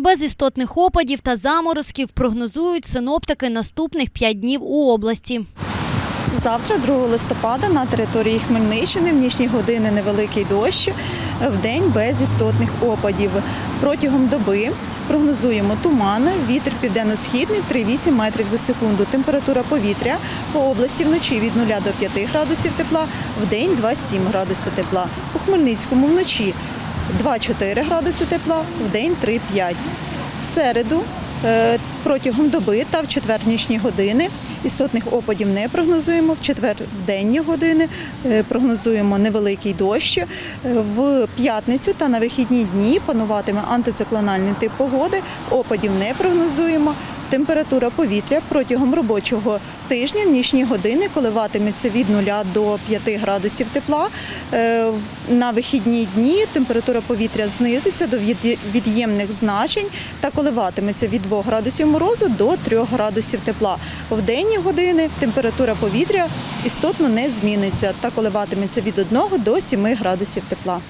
Без істотних опадів та заморозків прогнозують синоптики наступних 5 днів у області. Завтра, 2 листопада, на території Хмельниччини в нічні години невеликий дощ, в день без істотних опадів. Протягом доби прогнозуємо туман, вітер південно-східний 3,8 метрів за секунду. Температура повітря по області вночі від 0 до 5 градусів тепла, в день 2,7 градуси тепла. У Хмельницькому вночі 2,4 градуси тепла, в день 3,5. В середу е, протягом доби та в четвер нічні години істотних опадів не прогнозуємо. В четвер в денні години е, прогнозуємо невеликий дощ. Е, В п'ятницю та на вихідні дні пануватиме антициклональний тип погоди. Опадів не прогнозуємо. Температура повітря протягом робочого тижня в нічні години коливатиметься від 0 до 5 градусів тепла. Е, На вихідні дні температура повітря знизиться до від'ємних значень та коливатиметься від 2 градусів морозу до 3 градусів тепла. В денні години температура повітря істотно не зміниться та коливатиметься від 1 до 7 градусів тепла.